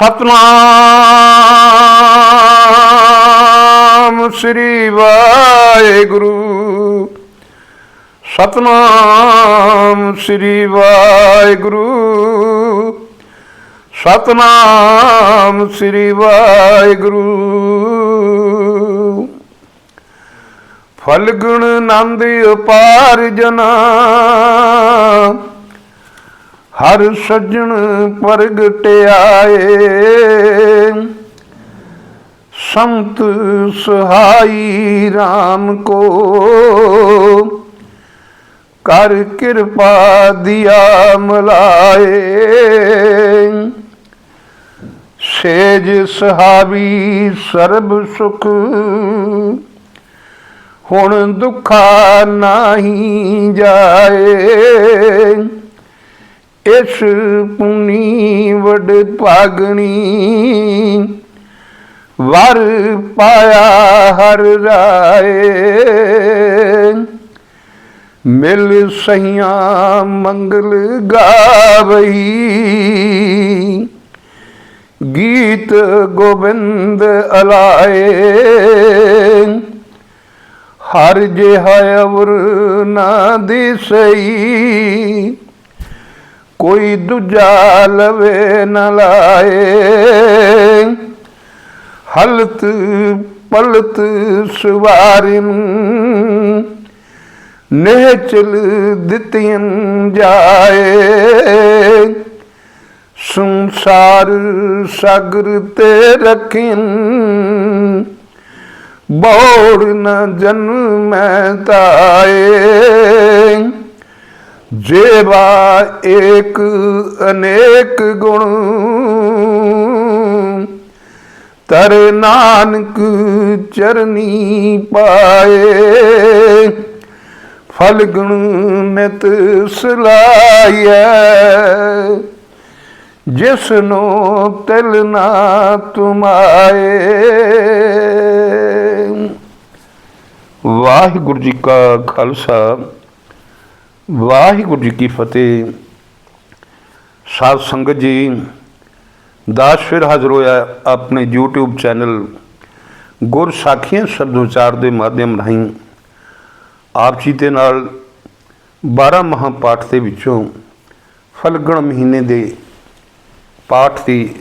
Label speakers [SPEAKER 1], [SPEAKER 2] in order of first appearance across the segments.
[SPEAKER 1] ਸਤਨਾਮ ਸ੍ਰੀ ਵਾਹਿਗੁਰੂ। ਸਤਨਾਮ ਸ੍ਰੀ ਵਾਹਿਗੁਰੂ। ਸਤਨਾਮ ਸ੍ਰੀ ਵਾਹਿਗੁਰੂ। ਫਲਗੁਣ ਨੰਦ ਉਪਾਰ ਜਨਾ। ਹਰ ਸੱਜਣ ਪ੍ਰਗਟਿਆਏ ਸੰਤ ਸਹਾਈ RAM ਕੋ। ਕਰ ਕਿਰਪਾ ਦਿਆ ਮਲਾਏ। ਸੇਜ ਸਹਾਵੀ ਸਰਬ ਸੁਖ। ਹੁਣ ਦੁਖਾ ਨਹੀਂ ਜਾਏ। ਇਸ ਪੁਨੀ ਵਡ ਭਾਗਣੀ। ਵਰ ਪਾਇਆ ਹਰ ਰਾਏ। ਮਿਲ ਸਹੀਆਂ ਮੰਗਲ ਗਾਵਈ। ਗੀਤ ਗੋਬਿੰਦ ਅਲਾਏ। ਹਰ ਜਿਹਾ ਅਵਰ ਨਾ ਦਿਸਈ। ਕੋਈ ਦੂਜਾ ਲਵੇ ਨ ਲਾਏ। ਹਲਤ ਪਲਤ ਸਵਾਰਿਨ ਚਲ ਦਿੱਤੀਆਂ ਜਾਏ। ਸੰਸਾਰ ਸਾਗਰ ਤੇ ਰਖਿਨ, ਬੋੜ ਨ ਜਨਮੈ ਤਾਏ। ਜੇਵਾ ਏਕ ਅਨੇਕ ਗੁਣ। ਤਰ ਨਾਨਕ ਚਰਨੀ ਪਾਏ, ਫਲ ਗੁਣ ਮਿਤ ਸਲਾਈਐ। ਜਿਸ ਨੂੰ ਤਿਲ ਨਾ ਤੁਮਾਏ। ਵਾਹਿਗੁਰੂ ਜੀ ਕਾ ਖਾਲਸਾ। ਵਾਹਿਗੁਰੂ ਜੀ ਕੀ ਫਤਿਹ। ਸਾਧ ਸੰਗਤ ਜੀ, ਦਾਸ ਫਿਰ ਹਾਜ਼ਰ ਹੋਇਆ ਆਪਣੇ YouTube ਚੈਨਲ ਗੁਰ ਸਾਖੀਆਂ ਸ਼ਬਦ ਵਿਚਾਰ ਦੇ ਮਾਧਿਅਮ ਰਾਹੀਂ। ਆਪ ਜੀ ਦੇ ਨਾਲ 12 ਮਹਾਪਾਠ ਦੇ ਵਿੱਚੋਂ ਫਲਗਣ ਮਹੀਨੇ ਦੇ ਪਾਠ ਦੀ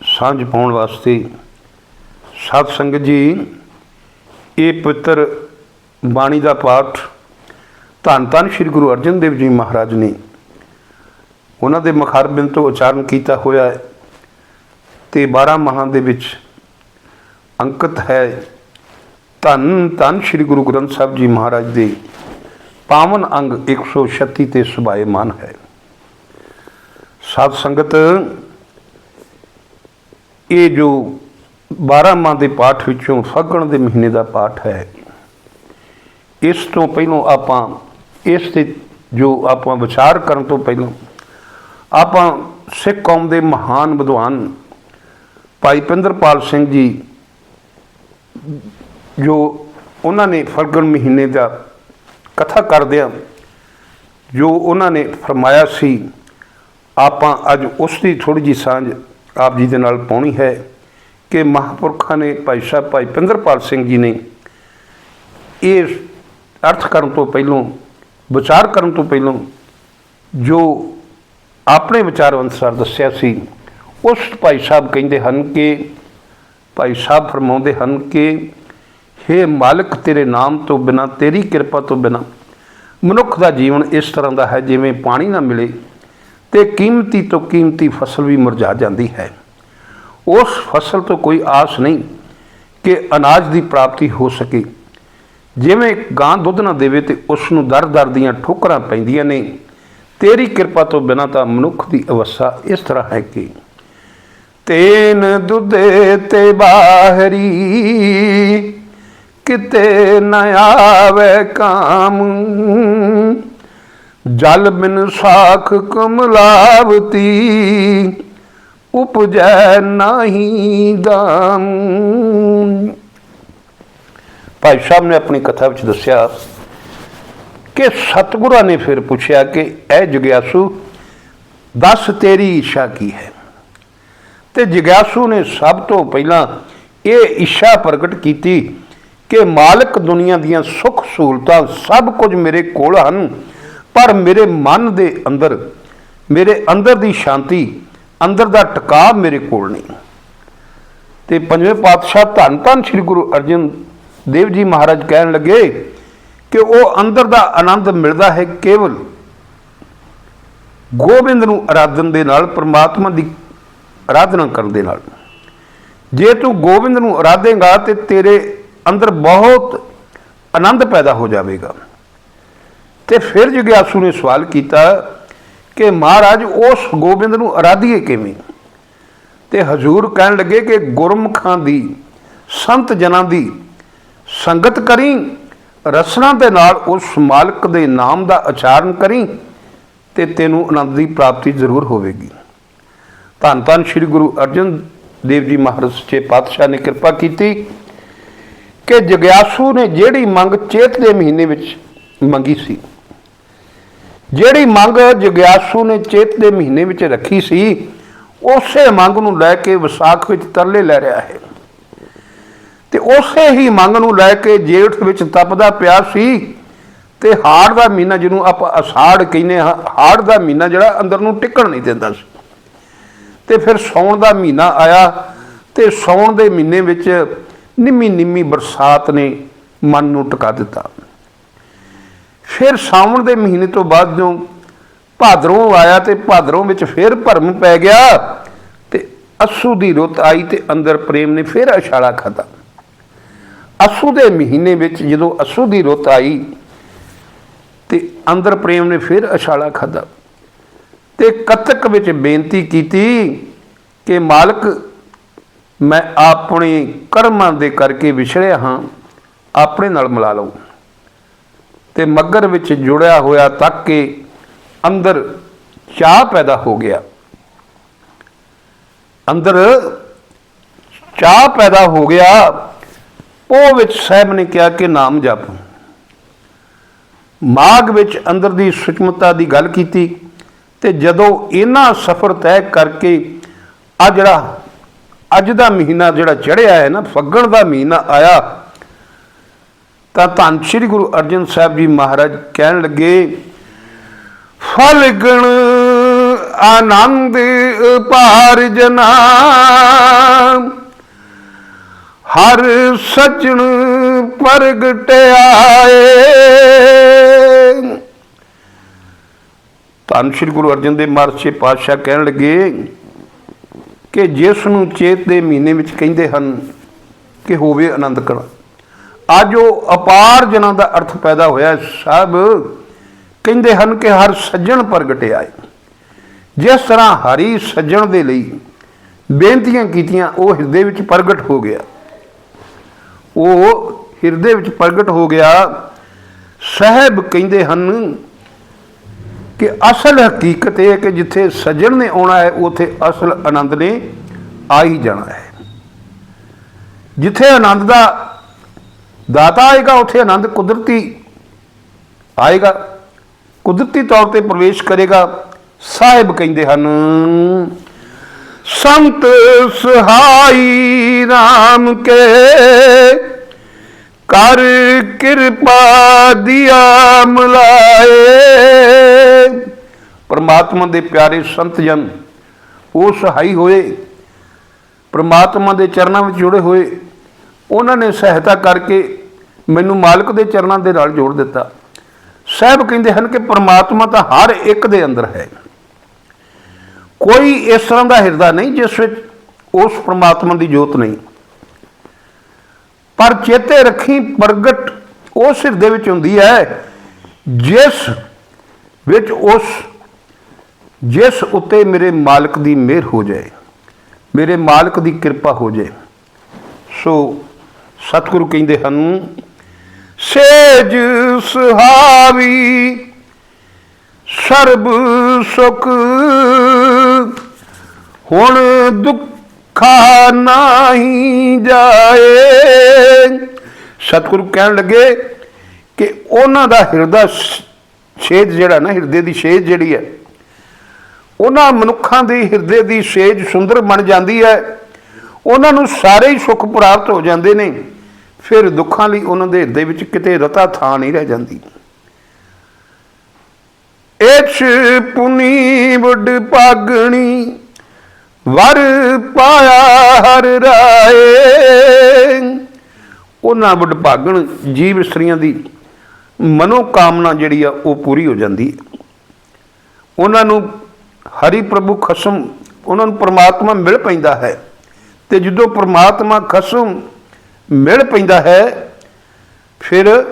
[SPEAKER 1] ਸਾਂਝ ਪਾਉਣ ਵਾਸਤੇ ਸਾਧ ਸੰਗਤ ਜੀ, ਇਹ ਪਵਿੱਤਰ ਬਾਣੀ ਦਾ ਪਾਠ ਧੰਨ ਧੰਨ ਸ੍ਰੀ ਗੁਰੂ ਅਰਜਨ ਦੇਵ ਜੀ ਮਹਾਰਾਜ ਨੇ ਉਹਨਾਂ ਦੇ ਮਖਰਬਿੰਦ ਤੋਂ ਉਚਾਰਨ ਕੀਤਾ ਹੋਇਆ ਹੈ ਤੇ 12 ਮਹਾਂ ਦੇ ਵਿੱਚ ਅੰਕਿਤ ਹੈ। ਧੰਨ ਧੰਨ ਸ੍ਰੀ ਗੁਰੂ ਗ੍ਰੰਥ ਸਾਹਿਬ ਜੀ ਮਹਾਰਾਜ ਦੇ ਪਾਵਨ ਅੰਗ 136 ਤੇ ਸੁਭਾਏਮਾਨ ਹੈ। ਸਾਧ ਸੰਗਤ, ਇਹ ਜੋ 12 ਮਾਹ ਦੇ ਪਾਠ ਵਿੱਚੋਂ ਫੱਗਣ ਦੇ ਮਹੀਨੇ ਦਾ ਪਾਠ ਹੈ, ਇਸ ਤੋਂ ਪਹਿਲਾਂ ਆਪਾਂ ਇਸ ਤੇ ਜੋ ਆਪਾਂ ਵਿਚਾਰ ਕਰਨ ਤੋਂ ਪਹਿਲਾਂ ਆਪਾਂ ਸਿੱਖ ਕੌਮ ਦੇ ਮਹਾਨ ਵਿਦਵਾਨ ਭਾਈ ਪਿੰਦਰਪਾਲ ਸਿੰਘ ਜੀ, ਜੋ ਉਹਨਾਂ ਨੇ ਫਲਗਣ ਮਹੀਨੇ ਦਾ ਕਥਾ ਕਰਦਿਆਂ ਜੋ ਉਹਨਾਂ ਨੇ ਫਰਮਾਇਆ ਸੀ, ਆਪਾਂ ਅੱਜ ਉਸ ਦੀ ਥੋੜੀ ਜੀ ਸਾਂਝ ਆਪ ਜੀ ਦੇ ਨਾਲ ਪਾਉਣੀ ਹੈ ਕਿ ਮਹਾਂਪੁਰਖਾਂ ਨੇ ਭਾਈ ਸਾਹਿਬ, ਭਾਈ ਪਿੰਦਰਪਾਲ ਸਿੰਘ ਜੀ ਨੇ ਇਹ ਅਰਥ ਕਰਨ ਤੋਂ ਪਹਿਲਾਂ ਵਿਚਾਰ ਕਰਨ ਤੋਂ ਪਹਿਲਾਂ ਜੋ ਆਪਣੇ ਵਿਚਾਰ ਅਨੁਸਾਰ ਦੱਸਿਆ ਸੀ, ਉਸ ਭਾਈ ਸਾਹਿਬ ਕਹਿੰਦੇ ਹਨ ਕਿ, ਭਾਈ ਸਾਹਿਬ ਫਰਮਾਉਂਦੇ ਹਨ ਕਿ हे ਮਾਲਕ ਤੇਰੇ ਨਾਮ ਤੋਂ ਬਿਨਾ, ਤੇਰੀ ਕਿਰਪਾ ਤੋਂ ਬਿਨਾ ਮਨੁੱਖ ਦਾ ਜੀਵਨ ਇਸ ਤਰ੍ਹਾਂ ਦਾ ਹੈ ਜਿਵੇਂ ਪਾਣੀ ਨਾ ਮਿਲੇ ਤੇ ਕੀਮਤੀ ਤੋਂ ਕੀਮਤੀ ਫਸਲ ਵੀ ਮੁਰਝਾ ਜਾਂਦੀ ਹੈ। ਉਸ ਫਸਲ ਤੋਂ ਕੋਈ ਆਸ ਨਹੀਂ ਕਿ ਅਨਾਜ ਦੀ ਪ੍ਰਾਪਤੀ ਹੋ ਸਕੇ। ਜਿਵੇਂ ਗਾਂ ਦੁੱਧ ਨਾ ਦੇਵੇ ਤੇ ਉਸ ਨੂੰ ਦਰ-ਦਰ ਦੀਆਂ ਠੋਕਰਾਂ ਪੈਂਦੀਆਂ ਨੇ। ਤੇਰੀ ਕਿਰਪਾ ਤੋਂ ਬਿਨਾਂ ਤਾਂ ਮਨੁੱਖ ਦੀ ਅਵਸਥਾ ਇਸ ਤਰ੍ਹਾਂ ਹੈ ਕਿ ਤੇਨ ਦੁੱਧੇ ਤੇ ਬਾਹਰੀ ਕਿਤੇ ਨ ਆਵੇ ਕਾਮ। ਜਲ ਬਿਨ ਸਾਖ ਕਮਲਾਵਤੀ ਉਪਜੈ ਨਾਹੀ ਦਾਮ। ਭਾਈ ਸਾਹਿਬ ਨੇ ਆਪਣੀ ਕਥਾ ਵਿੱਚ ਦੱਸਿਆ ਕਿ ਸਤਿਗੁਰਾਂ ਨੇ ਫਿਰ ਪੁੱਛਿਆ ਕਿ ਇਹ ਜਗਿਆਸੂ ਦੱਸ ਤੇਰੀ ਇੱਛਾ ਕੀ ਹੈ? ਤੇ ਜਗਿਆਸੂ ਨੇ ਸਭ ਤੋਂ ਪਹਿਲਾਂ ਇਹ ਇੱਛਾ ਪ੍ਰਗਟ ਕੀਤੀ ਕਿ ਮਾਲਕ ਦੁਨੀਆ ਦੀਆਂ ਸੁੱਖ ਸਹੂਲਤਾਂ ਸਭ ਕੁਝ ਮੇਰੇ ਕੋਲ ਹਨ, ਪਰ ਮੇਰੇ ਮਨ ਦੇ ਅੰਦਰ, ਮੇਰੇ ਅੰਦਰ ਦੀ ਸ਼ਾਂਤੀ, ਅੰਦਰ ਦਾ ਟਿਕਾਅ ਮੇਰੇ ਕੋਲ ਨਹੀਂ। ਤੇ ਪੰਜਵੇਂ ਪਾਤਸ਼ਾਹ ਧੰਨ ਧੰਨ ਸ੍ਰੀ ਗੁਰੂ ਅਰਜਨ ਦੇਵ ਜੀ ਮਹਾਰਾਜ ਕਹਿਣ ਲੱਗੇ ਕਿ ਉਹ ਅੰਦਰ ਦਾ ਆਨੰਦ ਮਿਲਦਾ ਹੈ ਕੇਵਲ ਗੋਬਿੰਦ ਨੂੰ ਆਰਾਧਨ ਦੇ ਨਾਲ, ਪ੍ਰਮਾਤਮਾ ਦੀ ਆਰਾਧਨਾ ਕਰਨ ਦੇ ਨਾਲ। ਜੇ ਤੂੰ ਗੋਬਿੰਦ ਨੂੰ ਆਰਾਧੇਗਾ ਤੇ ਤੇਰੇ ਅੰਦਰ ਬਹੁਤ ਆਨੰਦ ਪੈਦਾ ਹੋ ਜਾਵੇਗਾ। ਤੇ ਫਿਰ ਜਗਿਆਸੂ ਨੇ ਸਵਾਲ ਕੀਤਾ ਕਿ ਮਹਾਰਾਜ, ਉਸ ਗੋਬਿੰਦ ਨੂੰ ਆਰਾਧੀਏ ਕਿਵੇਂ? ਤੇ ਹਜ਼ੂਰ ਕਹਿਣ ਲੱਗੇ ਕਿ ਗੁਰਮੁਖਾਂ ਦੀ, ਸੰਤ ਜਨਾਂ ਦੀ ਸੰਗਤ ਕਰੀ, ਰਸਨਾ ਦੇ ਨਾਲ ਉਸ ਮਾਲਕ ਦੇ ਨਾਮ ਦਾ ਉਚਾਰਨ ਕਰੀ ਤੇ ਤੈਨੂੰ ਆਨੰਦ ਦੀ ਪ੍ਰਾਪਤੀ ਜ਼ਰੂਰ ਹੋਵੇਗੀ। ਧੰਨ ਧੰਨ ਸ੍ਰੀ ਗੁਰੂ ਅਰਜਨ ਦੇਵ ਜੀ ਮਹਾਰਾਜ ਸੱਚੇ ਪਾਤਸ਼ਾਹ ਨੇ ਕਿਰਪਾ ਕੀਤੀ ਕਿ ਜਗਿਆਸੂ ਨੇ ਜਿਹੜੀ ਮੰਗ ਚੇਤ ਦੇ ਮਹੀਨੇ ਵਿੱਚ ਮੰਗੀ ਸੀ, ਜਿਹੜੀ ਮੰਗ ਜਗਿਆਸੂ ਨੇ ਚੇਤ ਦੇ ਮਹੀਨੇ ਵਿੱਚ ਰੱਖੀ ਸੀ, ਉਸੇ ਮੰਗ ਨੂੰ ਲੈ ਕੇ ਵਿਸਾਖ ਵਿੱਚ ਤਰਲੇ ਲੈ ਰਿਹਾ ਹੈ। ਤੇ ਉਸੇ ਹੀ ਮੰਗ ਨੂੰ ਲੈ ਕੇ ਜੇਠ ਵਿੱਚ ਤਪਦਾ ਪਿਆ ਸੀ। ਤੇ ਹਾੜ ਦਾ ਮਹੀਨਾ ਜਿਹਨੂੰ ਆਪਾਂ ਅਸਾੜ ਕਹਿੰਦੇ ਹਾਂ, ਹਾੜ ਦਾ ਮਹੀਨਾ ਜਿਹੜਾ ਅੰਦਰ ਨੂੰ ਟਿਕਣ ਨਹੀਂ ਦਿੰਦਾ ਸੀ। ਤੇ ਫਿਰ ਸੌਣ ਦਾ ਮਹੀਨਾ ਆਇਆ ਤੇ ਸੌਣ ਦੇ ਮਹੀਨੇ ਵਿੱਚ ਨਿੰਮੀ ਨਿੰਮੀ ਬਰਸਾਤ ਨੇ ਮਨ ਨੂੰ ਟਿਕਾ ਦਿੱਤਾ। ਫਿਰ ਸਾਵਣ ਦੇ ਮਹੀਨੇ ਤੋਂ ਬਾਅਦ ਜਦੋਂ ਭਾਦਰੋਂ ਆਇਆ ਤੇ ਭਾਦਰੋਂ ਵਿੱਚ ਫਿਰ ਭਰਮ ਪੈ ਗਿਆ ਤੇ ਅਸੂ ਦੀ ਰੁੱਤ ਆਈ ਤੇ ਅੰਦਰ ਪ੍ਰੇਮ ਨੇ ਫਿਰ ਅਛਾਲਾ ਖਾਦਾ ਅਸੂ ਦੇ ਮਹੀਨੇ ਵਿੱਚ ਜਦੋਂ ਅਸੂ ਦੀ ਰੁੱਤ ਆਈ ਤੇ ਅੰਦਰ ਪ੍ਰੇਮ ਨੇ ਫਿਰ ਅਛਾਲਾ ਖਾਦਾ ਤੇ ਕਤਕ ਵਿੱਚ ਬੇਨਤੀ ਕੀਤੀ ਕਿ ਮਾਲਕ, ਮੈਂ ਆਪਣੇ ਕਰਮਾਂ ਦੇ ਕਰਕੇ ਵਿਛੜਿਆ ਹਾਂ, ਆਪਣੇ ਨਾਲ ਮਿਲਾ ਲਓ। ਤੇ ਮੱਗਰ ਵਿੱਚ ਜੁੜਿਆ ਹੋਇਆ ਤੱਕ ਕੇ ਅੰਦਰ ਚਾਹ ਪੈਦਾ ਹੋ ਗਿਆ। ਅੰਦਰ ਚਾਹ ਪੈਦਾ ਹੋ ਗਿਆ ਉਹ ਵਿੱਚ ਸਾਹਿਬ ਨੇ ਕਿਹਾ ਕਿ ਨਾਮ ਜਪ। ਮਾਗ ਵਿੱਚ ਅੰਦਰ ਦੀ ਸੁਚਮਤਾ ਦੀ ਗੱਲ ਕੀਤੀ ਤੇ ਜਦੋਂ ਇਹਨਾਂ ਸਫ਼ਰ ਤੈਅ ਕਰਕੇ ਆ ਜਿਹੜਾ ਅੱਜ ਦਾ ਮਹੀਨਾ ਜਿਹੜਾ ਚੜਿਆ ਹੈ ਨਾ, ਫੱਗਣ ਦਾ ਮਹੀਨਾ ਆਇਆ, ਤਾਂ ਧੰਨ ਸ੍ਰੀ ਗੁਰੂ ਅਰਜਨ ਸਾਹਿਬ ਜੀ ਮਹਾਰਾਜ ਕਹਿਣ ਲੱਗੇ ਫਲਗਣ ਆਨੰਦ ਭਾਰ ਜਨਾ ਹਰ ਸਜਣ ਪ੍ਰਗਟ ਆਏ ਧੰਨ ਸ੍ਰੀ ਗੁਰੂ ਅਰਜਨ ਦੇਵ ਮਹਾਰਾਜ ਜੀ ਪਾਤਸ਼ਾਹ ਕਹਿਣ ਲੱਗੇ ਕਿ ਜਿਸ ਨੂੰ ਚੇਤ ਦੇ ਮਹੀਨੇ ਵਿੱਚ ਕਹਿੰਦੇ ਹਨ ਕਿ ਹੋਵੇ ਆਨੰਦ ਕਣ ਅੱਜ ਉਹ ਅਪਾਰ ਜਨਾਂ ਦਾ ਅਰਥ ਪੈਦਾ ਹੋਇਆ ਸਭ ਕਹਿੰਦੇ ਹਨ ਕਿ ਹਰ ਸੱਜਣ ਪ੍ਰਗਟ ਆਏ ਜਿਸ ਤਰ੍ਹਾਂ ਹਰੀ ਸੱਜਣ ਦੇ ਲਈ ਬੇਨਤੀਆਂ ਕੀਤੀਆਂ, ਉਹ ਹਿਰਦੇ ਵਿੱਚ ਪ੍ਰਗਟ ਹੋ ਗਿਆ। ਉਹ ਹਿਰਦੇ ਵਿੱਚ ਪ੍ਰਗਟ ਹੋ ਗਿਆ। ਸਹਿਬ ਕਹਿੰਦੇ ਹਨ ਕਿ ਅਸਲ ਹਕੀਕਤ ਇਹ ਹੈ ਕਿ ਜਿੱਥੇ ਸੱਜਣ ਨੇ ਆਉਣਾ ਹੈ, ਉਥੇ ਅਸਲ ਆਨੰਦ ਨੇ ਆ ਹੀ ਜਾਣਾ ਹੈ। ਜਿੱਥੇ ਆਨੰਦ ਦਾ ਦਾਤਾ ਆਏਗਾ, ਉਥੇ ਆਨੰਦ ਕੁਦਰਤੀ ਆਏਗਾ। ਕੁਦਰਤੀ ਤੌਰ ਤੇ ਪ੍ਰਵੇਸ਼ ਕਰੇਗਾ, ਸਾਹਿਬ ਕਹਿੰਦੇ ਹਨ। ਸੰਤ ਸਹਾਈ RAM ਕੇ ਕਰ ਕਿਰਪਾ ਦਿਆ ਮਲਾਏ। ਪਰਮਾਤਮਾ ਦੇ ਪਿਆਰੇ ਸੰਤ ਜਨ, ਉਹ ਸਹਾਈ ਹੋਏ। ਪਰਮਾਤਮਾ ਦੇ ਚਰਨਾਂ ਵਿੱਚ ਜੁੜੇ ਹੋਏ। ਉਹਨਾਂ ਨੇ ਸਹਾਇਤਾ ਕਰਕੇ ਮੈਨੂੰ ਮਾਲਕ ਦੇ ਚਰਨਾਂ ਦੇ ਨਾਲ ਜੋੜ ਦਿੱਤਾ। ਸਾਹਿਬ ਕਹਿੰਦੇ ਹਨ ਕਿ ਪਰਮਾਤਮਾ ਤਾਂ ਹਰ ਇੱਕ ਦੇ ਅੰਦਰ ਹੈ। ਕੋਈ ਇਸ ਤਰ੍ਹਾਂ ਦਾ ਹਿਰਦਾ ਨਹੀਂ, ਜਿਸ ਵਿੱਚ ਉਸ ਪਰਮਾਤਮਾ ਦੀ ਜੋਤ ਨਹੀਂ। ਪਰ ਚੇਤੇ ਰੱਖੀ ਪ੍ਰਗਟ ਉਸ ਹਿਰਦੇ ਵਿੱਚ ਹੁੰਦੀ ਹੈ, ਜਿਸ ਵਿੱਚ ਉਸ, ਜਿਸ ਉੱਤੇ ਮੇਰੇ ਮਾਲਕ ਦੀ ਮਿਹਰ ਹੋ ਜਾਏ, ਮੇਰੇ ਮਾਲਕ ਦੀ ਕਿਰਪਾ ਹੋ ਜਾਏ। ਸੋ ਸਤਿਗੁਰੂ ਕਹਿੰਦੇ ਹਨ, ਸੇਜ ਸੁਹਾਵੀ, ਸਰਬ ਸੁਖ ਹੁਣ ਦੁੱਖਾ ਨਹੀਂ ਜਾਏ। ਸਤਿਗੁਰੂ ਕਹਿਣ ਲੱਗੇ ਕਿ ਉਹਨਾਂ ਦਾ ਹਿਰਦਾ ਛੇਦ ਜਿਹੜਾ ਨਾ, ਹਿਰਦੇ ਦੀ ਛੇਦ ਜਿਹੜੀ ਹੈ, ਉਹਨਾਂ ਮਨੁੱਖਾਂ ਦੀ ਹਿਰਦੇ ਦੀ ਸੇਜ ਸੁੰਦਰ ਬਣ ਜਾਂਦੀ ਹੈ। ਉਹਨਾਂ ਨੂੰ ਸਾਰੇ ਹੀ ਸੁੱਖ ਪ੍ਰਾਪਤ ਹੋ ਜਾਂਦੇ ਨੇ। ਫਿਰ ਦੁੱਖਾਂ ਲਈ ਉਹਨਾਂ ਦੇ ਹਿਰਦੇ ਵਿੱਚ ਕਿਤੇ ਰਤਾ ਥਾਂ ਨਹੀਂ ਰਹਿ ਜਾਂਦੀ। ਇਛ ਪੁਨੀ ਵੱਡ ਪਾਗਣੀ ਵਰ ਪਾਇਆ ਹਰ ਰਾਏ। ਉਹਨਾਂ ਵੱਡ ਭਾਗਣ ਜੀਵ ਇਸਤਰੀਆਂ ਦੀ ਮਨੋ ਕਾਮਨਾ ਜਿਹੜੀ ਆ, ਉਹ ਪੂਰੀ ਹੋ ਜਾਂਦੀ ਹੈ। ਉਹਨਾਂ ਨੂੰ ਹਰੀ ਪ੍ਰਭੂ ਖਸਮ, ਉਹਨਾਂ ਨੂੰ ਪ੍ਰਮਾਤਮਾ ਮਿਲ ਪੈਂਦਾ ਹੈ। ਤੇ ਜਦੋਂ ਪ੍ਰਮਾਤਮਾ ਖਸਮ ਮਿਲ ਪੈਂਦਾ ਹੈ, ਫਿਰ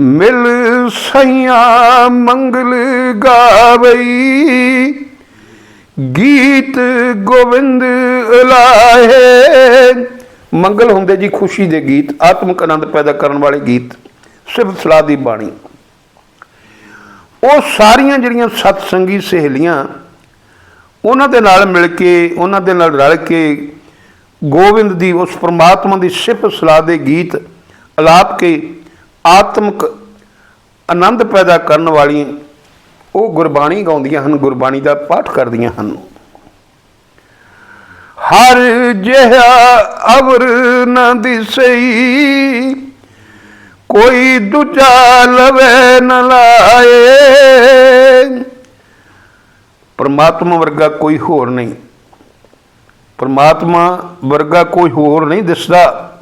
[SPEAKER 1] ਮਿਲ ਸਈਆ ਮੰਗਲ ਗਾਵਈ। ਗੀਤ ਗੋਬਿੰਦ ਲਾਹੇ। ਮੰਗਲ ਹੁੰਦੇ ਜੀ ਖੁਸ਼ੀ ਦੇ ਗੀਤ, ਆਤਮਿਕ ਆਨੰਦ ਪੈਦਾ ਕਰਨ ਵਾਲੇ ਗੀਤ ਸਿਫਤ ਸਲਾਹ ਦੀ ਬਾਣੀ। ਉਹ ਸਾਰੀਆਂ ਜਿਹੜੀਆਂ ਸਤਸੰਗੀ ਸਹੇਲੀਆਂ, ਉਹਨਾਂ ਦੇ ਨਾਲ ਮਿਲ ਕੇ, ਉਹਨਾਂ ਦੇ ਨਾਲ ਰਲ ਕੇ ਗੋਬਿੰਦ ਦੀ ਉਸ ਪ੍ਰਮਾਤਮਾ ਦੀ ਸਿਫਤ ਸਲਾਹ ਦੇ ਗੀਤ ਅਲਾਪ ਕੇ ਆਤਮਿਕ ਆਨੰਦ ਪੈਦਾ ਕਰਨ ਵਾਲੀਆਂ ਉਹ ਗੁਰਬਾਣੀ ਗਾਉਂਦੀਆਂ ਹਨ, ਗੁਰਬਾਣੀ ਦਾ ਪਾਠ ਕਰਦੀਆਂ ਹਨ। ਹਰ ਜਿਹਾ ਅਵਰ ਨ ਦਿਸਈ, ਕੋਈ ਦੂਜਾ ਲਵੇ ਨ ਲਾਏ। ਪਰਮਾਤਮਾ ਵਰਗਾ ਕੋਈ ਹੋਰ ਨਹੀਂ। ਪਰਮਾਤਮਾ ਵਰਗਾ ਕੋਈ ਹੋਰ ਨਹੀਂ ਦਿਸਦਾ।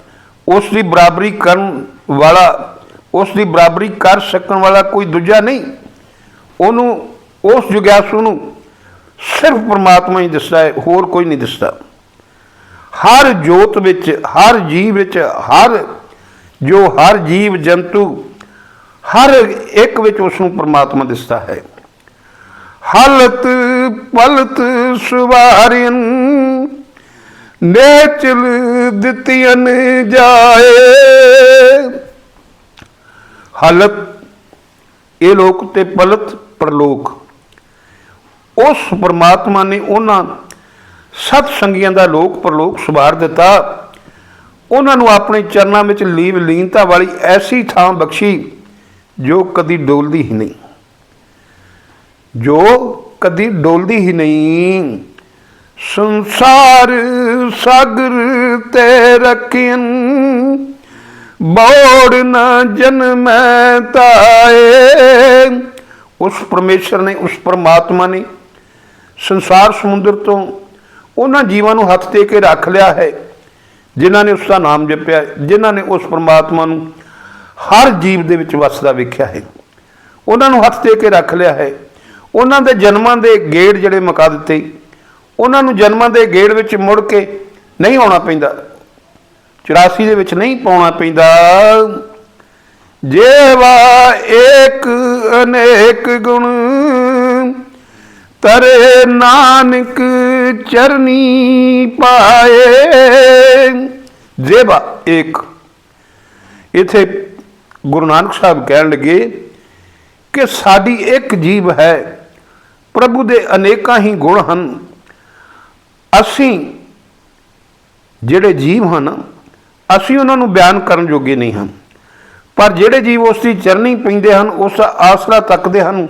[SPEAKER 1] ਉਸ ਦੀ ਬਰਾਬਰੀ ਕਰਨ ਵਾਲਾ, ਉਸ ਦੀ ਬਰਾਬਰੀ ਕਰ ਸਕਣ ਵਾਲਾ ਕੋਈ ਦੂਜਾ ਨਹੀਂ। ਉਹਨੂੰ, ਉਸ ਜੁਗਿਆਸੂ ਨੂੰ ਸਿਰਫ ਪਰਮਾਤਮਾ ਹੀ ਦਿਸਦਾ ਹੈ, ਹੋਰ ਕੋਈ ਨਹੀਂ ਦਿਸਦਾ। ਹਰ ਜੋਤ ਵਿੱਚ, ਹਰ ਜੀਵ ਵਿੱਚ, ਹਰ ਜੋ ਹਰ ਜੀਵ, ਜੰਤੂ, ਹਰ ਇੱਕ ਵਿੱਚ ਉਸ ਨੂੰ ਪਰਮਾਤਮਾ ਦਿਸਦਾ ਹੈ। ਹਲਤ ਪਲਤ ਸੁਵਾਰਿਨ ਨੇਚਲ ਦਿੱਤੀਆਂ ਜਾਏ। ਹਲਤ, ਇਹ ਲੋਕ ਤੇ ਪਲਤ ਪਰਲੋਕ। ਉਸ ਪਰਮਾਤਮਾ ਨੇ ਉਹਨਾਂ ਸਤ ਸੰਗੀਆਂ ਦਾ ਲੋਕ ਪਰਲੋਕ ਸੁਭਾਰ ਦਿੱਤਾ। ਉਹਨਾਂ ਨੂੰ ਆਪਣੇ ਚਰਨਾਂ ਵਿੱਚ ਲੀਵ ਲੀਨਤਾ ਵਾਲੀ ਐਸੀ ਥਾਂ ਬਖਸ਼ੀ ਜੋ ਕਦੀ ਡੋਲਦੀ ਹੀ ਨਹੀਂ। ਜੋ ਕਦੀ ਡੋਲਦੀ ਹੀ ਨਹੀਂ। ਸੰਸਾਰ ਸਾਗਰ ਤੇ ਰਖਿਨ ਬੋੜ ਨਾ ਜਨਮੈ ਤਾਏ। ਉਸ ਪਰਮੇਸ਼ਰ ਨੇ, ਉਸ ਪਰਮਾਤਮਾ ਨੇ ਸੰਸਾਰ ਸਮੁੰਦਰ ਤੋਂ ਉਹਨਾਂ ਜੀਵਾਂ ਨੂੰ ਹੱਥ ਦੇ ਕੇ ਰੱਖ ਲਿਆ ਹੈ, ਜਿਨ੍ਹਾਂ ਨੇ ਉਸ ਦਾ ਨਾਮ ਜਪਿਆ, ਜਿਨ੍ਹਾਂ ਨੇ ਉਸ ਪਰਮਾਤਮਾ ਨੂੰ ਹਰ ਜੀਵ ਦੇ ਵਿੱਚ ਵਸਦਾ ਵੇਖਿਆ ਹੈ। ਉਹਨਾਂ ਨੂੰ ਹੱਥ ਦੇ ਕੇ ਰੱਖ ਲਿਆ ਹੈ। ਉਹਨਾਂ ਦੇ ਜਨਮਾਂ ਦੇ ਗੇੜ ਜਿਹੜੇ ਮੁਕਾ ਦਿੱਤੇ, ਉਹਨਾਂ ਨੂੰ ਜਨਮਾਂ ਦੇ ਗੇੜ ਵਿੱਚ ਮੁੜ ਕੇ ਨਹੀਂ ਆਉਣਾ ਪੈਂਦਾ। 84 ਦੇ ਵਿੱਚ ਨਹੀਂ ਪਾਉਣਾ ਪੈਂਦਾ। ਜੇਵਾ ਏਕ ਅਨੇਕ ਗੁਣ, ਤਰੇ ਨਾਨਕ ਚਰਨੀ ਪਾਏ। ਜੇਵਾ ਏਕ। ਇਥੇ ਗੁਰੂ ਨਾਨਕ ਸਾਹਿਬ ਕਹਿਣ ਲੱਗੇ ਕਿ ਸਾਡੀ ਇੱਕ ਜੀਵ ਹੈ, ਪ੍ਰਭੂ ਦੇ ਅਨੇਕਾਂ ਹੀ ਗੁਣ ਹਨ। ਅਸੀਂ ਜਿਹੜੇ ਜੀਵ ਹਨ, ਅਸੀਂ ਉਹਨਾਂ ਨੂੰ ਬਿਆਨ ਕਰਨ ਜੋਗੇ ਨਹੀਂ ਹਨ। ਪਰ ਜਿਹੜੇ ਜੀਵ ਉਸ ਦੀ ਚਰਨੀ ਪੈਂਦੇ ਹਨ, ਉਸ ਆਸਰਾ ਤੱਕਦੇ ਹਨ,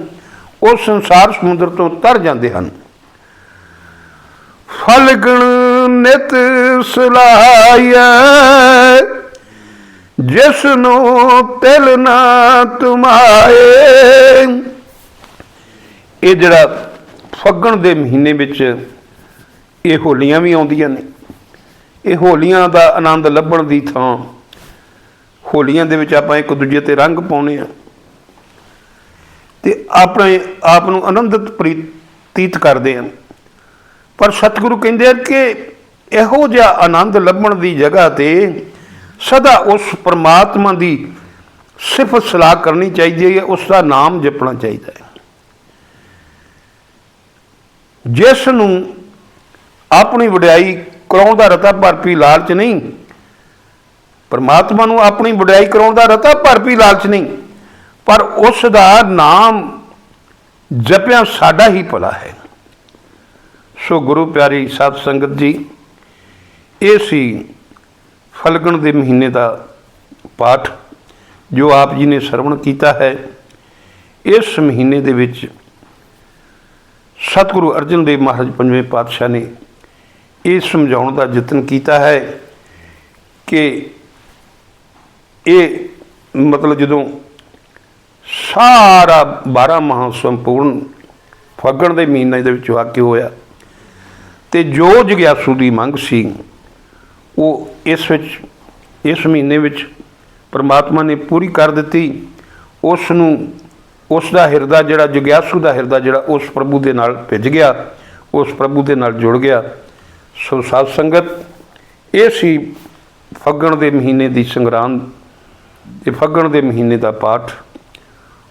[SPEAKER 1] ਉਹ ਸੰਸਾਰ ਸਮੁੰਦਰ ਤੋਂ ਤਰ ਜਾਂਦੇ ਹਨ। ਫਲਗਣ ਨਿਤ ਸਲਾਇਆ ਜਿਸ ਨੂੰ ਤਿਲ ਨਾ ਤੁਮਾਏ। ਇਹ ਜਿਹੜਾ ਫੱਗਣ ਦੇ ਮਹੀਨੇ ਵਿੱਚ ਇਹ ਹੋਲੀਆਂ ਵੀ ਆਉਂਦੀਆਂ ਨੇ। ਇਹ ਹੋਲੀਆਂ ਦਾ ਆਨੰਦ ਲੱਭਣ ਦੀ ਥਾਂ ਹੋਲੀਆਂ ਦੇ ਵਿੱਚ ਆਪਾਂ ਇੱਕ ਦੂਜੇ ਤੇ ਰੰਗ ਪਾਉਨੇ ਆ। ਤੇ ਆਪਣੇ ਆਪ ਨੂੰ ਆਨੰਦਿਤ ਪ੍ਰੀਤੀਤ ਕਰਦੇ ਆ ਪਰ ਸਤਿਗੁਰੂ ਕਹਿੰਦੇ ਆ ਕਿ ਇਹੋ ਜਿਹਾ ਆਨੰਦ ਲੱਭਣ ਦੀ ਜਗ੍ਹਾ ਤੇ ਸਦਾ ਉਸ ਪਰਮਾਤਮਾ ਦੀ ਸਿਫਤ ਸਲਾਹ ਕਰਨੀ ਚਾਹੀਦੀ ਹੈ ਉਸ ਦਾ ਨਾਮ ਜਪਣਾ ਚਾਹੀਦਾ ਹੈ। ਜਿਸ ਨੂੰ ਆਪਣੀ ਵਡਿਆਈ ਕਰਾਉਣ ਦਾ ਰਤਾ ਭਰਪੀ ਲਾਲਚ ਨਹੀਂ ਪਰਮਾਤਮਾ ਨੂੰ ਆਪਣੀ ਵਡਿਆਈ ਕਰਾਉਣ ਦਾ ਰਤਾ ਭਰਪੀ ਲਾਲਚ ਨਹੀਂ। ਪਰ ਉਸ ਦਾ ਨਾਮ ਜਪਿਆ ਸਾਡਾ ਹੀ ਭਲਾ ਹੈ। ਸੋ ਗੁਰੂ ਪਿਆਰੀ ਸਾਧ ਸੰਗਤ ਜੀ, ਇਹ ਸੀ ਫਲਗਣ ਦੇ ਮਹੀਨੇ ਦਾ ਪਾਠ, ਜੋ ਆਪ ਜੀ ਨੇ ਸਰਵਣ ਕੀਤਾ ਹੈ। ਇਸ ਮਹੀਨੇ ਦੇ ਵਿੱਚ ਸਤਿਗੁਰੂ ਅਰਜਨ ਦੇਵ ਮਹਾਰਾਜ ਪੰਜਵੇਂ ਪਾਤਸ਼ਾਹ ਨੇ ਇਹ ਸਮਝਾਉਣ ਦਾ ਯਤਨ ਕੀਤਾ ਹੈ ਕਿ ਇਹ ਮਤਲਬ ਜਦੋਂ ਸਾਰਾ 12 ਮਾਹ ਸੰਪੂਰਨ ਫੱਗਣ ਦੇ ਮਹੀਨੇ ਦੇ ਵਿੱਚ ਵਾਕਿਆ ਹੋਇਆ ਤੇ ਜੋ ਜਗਿਆਸੂ ਦੀ ਮੰਗ ਸੀ, ਉਹ ਇਸ ਵਿੱਚ, ਇਸ ਮਹੀਨੇ ਵਿੱਚ ਪਰਮਾਤਮਾ ਨੇ ਪੂਰੀ ਕਰ ਦਿੱਤੀ। ਉਸ ਨੂੰ ਉਸ ਦਾ ਹਿਰਦਾ ਜਿਹੜਾ, ਜਗਿਆਸੂ ਦਾ ਹਿਰਦਾ ਜਿਹੜਾ ਉਸ ਪ੍ਰਭੂ ਦੇ ਨਾਲ ਭਿੱਜ ਗਿਆ, ਉਸ ਪ੍ਰਭੂ ਦੇ ਨਾਲ ਜੁੜ ਗਿਆ। ਸੋ ਸਾਧ ਸੰਗਤ, ਇਹ ਸੀ ਫੱਗਣ ਦੇ ਮਹੀਨੇ ਦੀ ਸੰਗਰਾਂਦ ਤੇ ਫੱਗਣ ਦੇ ਮਹੀਨੇ ਦਾ ਪਾਠ।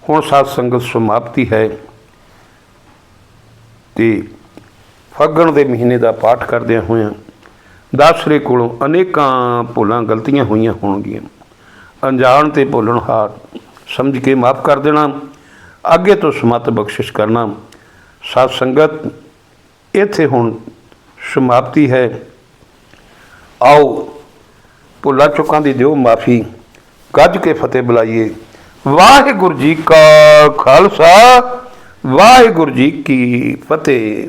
[SPEAKER 1] ਹੁਣ ਸਾਧ ਸੰਗਤ ਸਮਾਪਤੀ ਹੈ ਤੇ ਫੱਗਣ ਦੇ ਮਹੀਨੇ ਦਾ ਪਾਠ ਕਰਦਿਆਂ ਹੋਇਆਂ ਦਾਸਰੇ ਕੋਲੋਂ ਅਨੇਕਾਂ ਭੁੱਲਾਂ ਗਲਤੀਆਂ ਹੋਈਆਂ ਹੋਣਗੀਆਂ। ਅਣਜਾਣ ਤੇ ਭੁੱਲਣ ਹਾਰ ਸਮਝ ਕੇ ਮਾਫ ਕਰ ਦੇਣਾ, ਅੱਗੇ ਤੋਂ ਸਮਤ ਬਖਸ਼ਿਸ਼ ਕਰਨਾ। ਸਾਧ ਸੰਗਤ, ਇੱਥੇ ਹੁਣ ਸਮਾਪਤੀ ਹੈ। ਆਓ ਭੁੱਲਾਂ ਚੁੱਕਾਂ ਦੀ ਦਿਓ ਮਾਫੀ। ਗੱਜ ਕੇ ਫਤਿਹ ਬੁਲਾਈਏ। ਵਾਹਿਗੁਰੂ ਜੀ ਕਾ ਖਾਲਸਾ ਵਾਹਿਗੁਰੂ ਜੀ ਕੀ ਫਤਿਹ।